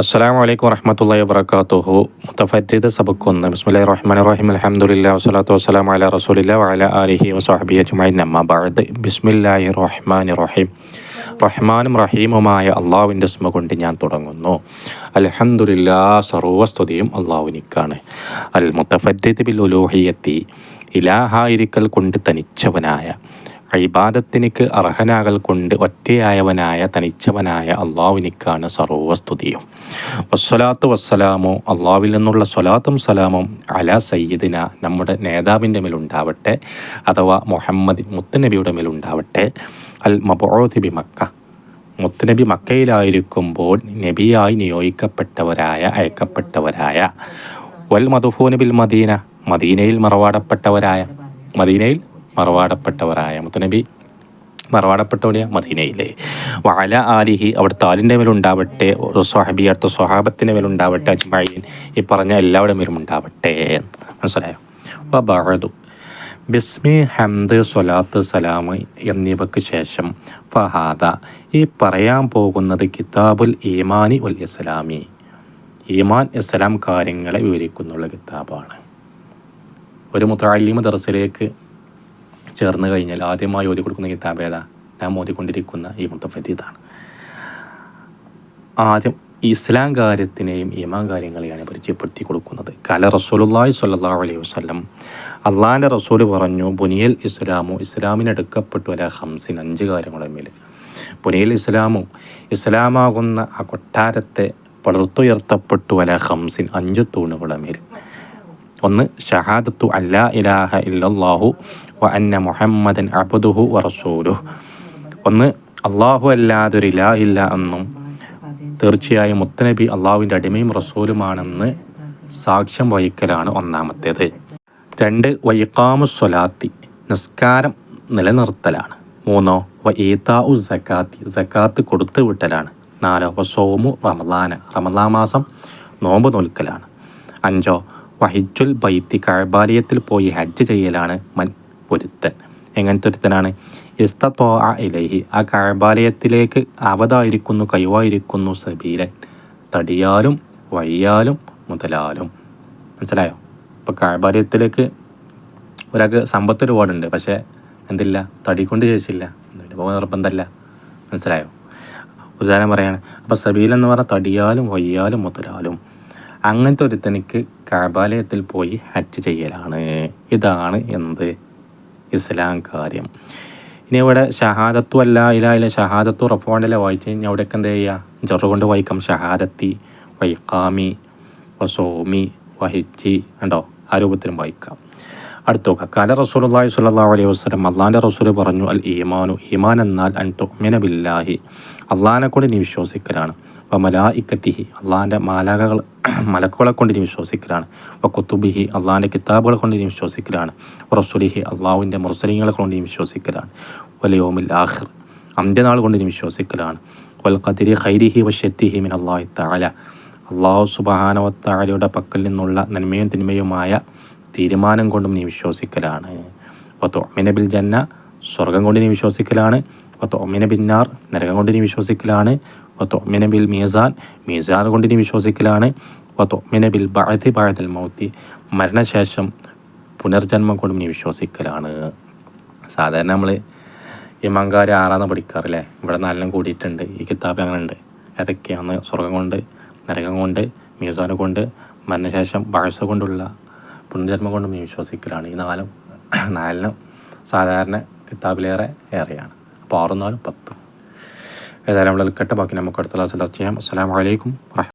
അസ്സാം വലൈക്കും വറഹമത്തല്ലാ വാബർക്കാത്തുഹു മുത്തഫരീദ് സബക്കൊന്ന്. ബിസ്മില്ലാ റഹ്മാൻ റഹീം അലഹമുല്ല വസ്സലാത്തു വസ്സലാം അല റസൂലില്ല വാല ആലിഹി വസ്ഹബി അജ്മൈൻ നമ്മാബാദ് ബിസ്മില്ലാഹി റഹ്മാൻ റഹീം റഹ്മാനും റഹീമുമായ അള്ളാഹുവിന്റെ സ്മ കൊണ്ട് ഞാൻ തുടങ്ങുന്നു. അലഹമുല്ല സർവസ്തുതിയും അള്ളാഹുവിനിക്കാണ്. അൽ മുത്തഫരീദ് ബിൽ ഉലൂഹിയത്തി ഇലാഹായിരിക്കൽ കൊണ്ട് തനിച്ചവനായ ഇബാദത്തിനിക്ക് അർഹനാകൽ കൊണ്ട് ഒറ്റയായവനായ തനിച്ചവനായ അള്ളാഹുവിനിക്കാണ് സർവസ്തുതിയും. വസ്സലാത്തു വസ്സലാമോ അള്ളാവിൽ നിന്നുള്ള സ്വലാത്തും സലാമും അല സയ്യിദിന നമ്മുടെ നേതാവിന്റെ മേലുണ്ടാവട്ടെ അഥവാ മുഹമ്മദ് മുത്തുനബിയുടെ മേലുണ്ടാവട്ടെ. അൽ മബോദിബി മക്ക. മുത്തുനബി മക്കയിലായിരിക്കുമ്പോൾ നബിയായി നിയോഗിക്കപ്പെട്ടവരായ അയക്കപ്പെട്ടവരായ വൽ മധുഫോനബിൽ മദീന മദീനയിൽ മറവാടപ്പെട്ടവരായ മദീനയിൽ മറവാടപ്പെട്ടവരായ മുത്തനബി മറവാടപ്പെട്ടവരെയാ മദീനയിലെ. വാല ആലിഹി അവിടുത്തെ ആലിന്റെ മേലുണ്ടാവട്ടെ സ്വഹാബി അടുത്ത സ്വഹാബത്തിന്റെ മേലുണ്ടാവട്ടെ അജ്മായിൻ ഈ പറഞ്ഞ എല്ലാവരുടെ മേലും ഉണ്ടാവട്ടെ. മനസ്സിലായോ? വബഅദു ബിസ്മി ഹംദ് സ്വലാത്ത് സലാം എന്നിവയ്ക്ക് ശേഷം ഫഹാദ ഈ പറയാൻ പോകുന്നത് കിതാബുൽ ഈമാനി ഉൽ ഇസ്ലാമി. ഈമാൻ ഇസ്ലാം കാര്യങ്ങളെ വിവരിക്കുന്നുള്ള കിതാബാണ്. ഒരു മുത്താലിമ ദർസിലേക്ക് ചേർന്ന് കഴിഞ്ഞാൽ ആദ്യമായി ഓതി കൊടുക്കുന്ന കിതാബ് ഏതാ? ഞാൻ ഓതിക്കൊണ്ടിരിക്കുന്ന ഈ മുത്തഫീദാണ് ആദ്യം ഇസ്ലാം കാര്യത്തിനെയും ഇമാം കാര്യങ്ങളെയാണ് പരിചയപ്പെടുത്തി കൊടുക്കുന്നത്. കല റസൂലുല്ലാഹി സ്വല്ലല്ലാഹു അലൈഹി വസല്ലം അള്ളാഹിന്റെ റസൂൽ പറഞ്ഞു ബുനിയൽ ഇസ്ലാമു ഇസ്ലാമിനെടുക്കപ്പെട്ടു വരാ ഹംസിൻ അഞ്ച് കാര്യങ്ങളുടെ മേൽ. ബുനിയൽ ഇസ്ലാമു ഇസ്ലാമാകുന്ന ആ കൊട്ടാരത്തെ പടുത്തുയർത്തപ്പെട്ടു വല ഹംസിൻ അഞ്ച് തൂണുകളുടെ മേൽ. ഒന്ന് ഷഹാദത്തു അല്ലാ ഇലാഹ ഇല്ലാഹു വ അന്ന മുഹമ്മദൻ അബുദുഹു വ റസൂലുഹു. ഒന്ന് അള്ളാഹു അല്ലാതൊരു ഇലാ ഇല്ല എന്നും തീർച്ചയായും മുത്തനബി അള്ളാഹുവിന്റെ അടിമയും റസൂലുമാണെന്ന് സാക്ഷ്യം വഹിക്കലാണ് ഒന്നാമത്തേത്. രണ്ട് വൈക്കാമു സ്വലാത്തി നിസ്കാരം നിലനിർത്തലാണ്. മൂന്നോ വ ഈതാ ഉ സക്കാത്തി സക്കാത്ത് കൊടുത്തു വിട്ടലാണ്. നാലോ വ സോമു റമലാന റമലാ മാസം നോമ്പ് നോൽക്കലാണ്. അഞ്ചോ വഹിജുൽ ബൈത്തി കഴബാലയത്തിൽ പോയി ഹജ്ജ് ചെയ്യലാണ് മൻ ഒരുത്തൻ. എങ്ങനത്തെ ഒരുത്തനാണ് ഇസ്ത തോ ആ ഇലഹി ആ കഴബാലയത്തിലേക്ക് അവതായിരിക്കുന്നു കൈവായിരിക്കുന്നു സബീലൻ. തടിയാലും വയ്യാലും മുതലാലും. മനസ്സിലായോ? ഇപ്പോൾ കഴബാലയത്തിലേക്ക് ഒരാൾക്ക് സമ്പത്ത് ഒരുപാടുണ്ട് പക്ഷേ എന്തില്ല? തടി കൊണ്ട് ചേച്ചില്ല പോകുന്ന നിർബന്ധമല്ല മനസ്സിലായോ? ഉദാഹരണം പറയാണ് അപ്പോൾ സബീൽ എന്ന് പറഞ്ഞാൽ തടിയാലും വയ്യാലും മുതലാലും. അങ്ങനത്തെ ഒരുത്തനിക്ക് കബാലയത്തിൽ പോയി ഹജ്ജ് ചെയ്യലാണ്. ഇതാണ് എന്ത് ഇസ്ലാം കാര്യം. ഇനി ഇവിടെ ഷഹാദത്തു അല്ല ഇല ഇല്ല ഷഹാദത്തു റഫോണ്ടല്ല വായിച്ച്? കഴിഞ്ഞാൽ അവിടെയൊക്കെ എന്താ ചെയ്യുക ജറു കൊണ്ട് വായിക്കാം. ഷഹാദത്തി വൈക്കാമി വസോമി വഹിജി ഉണ്ടോ ആ രൂപത്തിലും വായിക്കാം. അടുത്ത നോക്കുക കല റസൂലി സുല്ലാ അലൈഹി വസ്ലം അള്ളാന്റെ റസൂൽ പറഞ്ഞു അൽ ഈമാനു ഈമാൻ എന്നാൽ അൻ തുമിന ബില്ലാഹി. അള്ളാഹിനെ കൂടി നീ വിശ്വസിക്കലാണ്. അപ്പോൾ മലാ ഇക്കത്തിഹി അള്ളാഹിന്റെ മാലാകകൾ മലക്കുകളെ കൊണ്ട് ഇനി വിശ്വസിക്കലാണ്. വ കുത്തുബിഹി അള്ളാഹിന്റെ കിതാബുകളെ കൊണ്ട് ഇനി വിശ്വസിക്കലാണ്. റസുലിഹി അള്ളാഹുവിന്റെ മുർസലിങ്ങളെ കൊണ്ട് ഇനി വിശ്വസിക്കലാണ്. വലിയോമിൽ ആഹിർ അന്ത്യനാൾ കൊണ്ട് ഇനി വിശ്വസിക്കലാണ്. വൽ ഖദിരി ഖൈരിഹി മിൻ അള്ളാഹി താല അള്ളാഹു സുബാനവത്താലയുടെ പക്കൽ നിന്നുള്ള നന്മയും തിന്മയുമായ തീരുമാനം കൊണ്ടും നീ വിശ്വസിക്കലാണ്. അപ്പോൾ തോമിനബിൽ ജന്ന സ്വർഗം കൊണ്ട് നീ വിശ്വസിക്കലാണ്. ഒത്തോ മിനബിന്നാർ നരകം കൊണ്ട് നീ വിശ്വസിക്കലാണ്. ഒത്തോ ബിൽ മീസാൻ മീസാൻ കൊണ്ട് നീ വിശ്വസിക്കലാണ്. ഒത്തോ ബിൽ ബാഴത്തി ബഴത്തൽ മൗത്തി മരണശേഷം പുനർജന്മം കൊണ്ടും നീ വിശ്വസിക്കലാണ്. സാധാരണ നമ്മൾ ഈ മങ്കാർ ആറാന്ന് പഠിക്കാറില്ലേ? ഇവിടെ നാലെണ്ണം കൂടിയിട്ടുണ്ട്. ഈ കിതാബ് അങ്ങനെ ഉണ്ട് ഏതൊക്കെയാണ്? സ്വർഗം കൊണ്ട് നരകം കൊണ്ട് മീസാൻ കൊണ്ട് മരണശേഷം ബാഴ്സ കൊണ്ടുള്ള പുനർജന്മം കൊണ്ടും നീ വിശ്വസിക്കലാണ്. ഈ നാലും നാലിനും സാധാരണ കിതാബിലേറെ ഏറെയാണ്. അപ്പോൾ പത്ത്. നാലും പത്തും ഏതായാലും നമ്മൾ കെട്ട ബാക്കി നമുക്ക് അടുത്ത ക്ലാസ്സിൽ ചെയ്യാം. അസ്സാം വലൈക്കും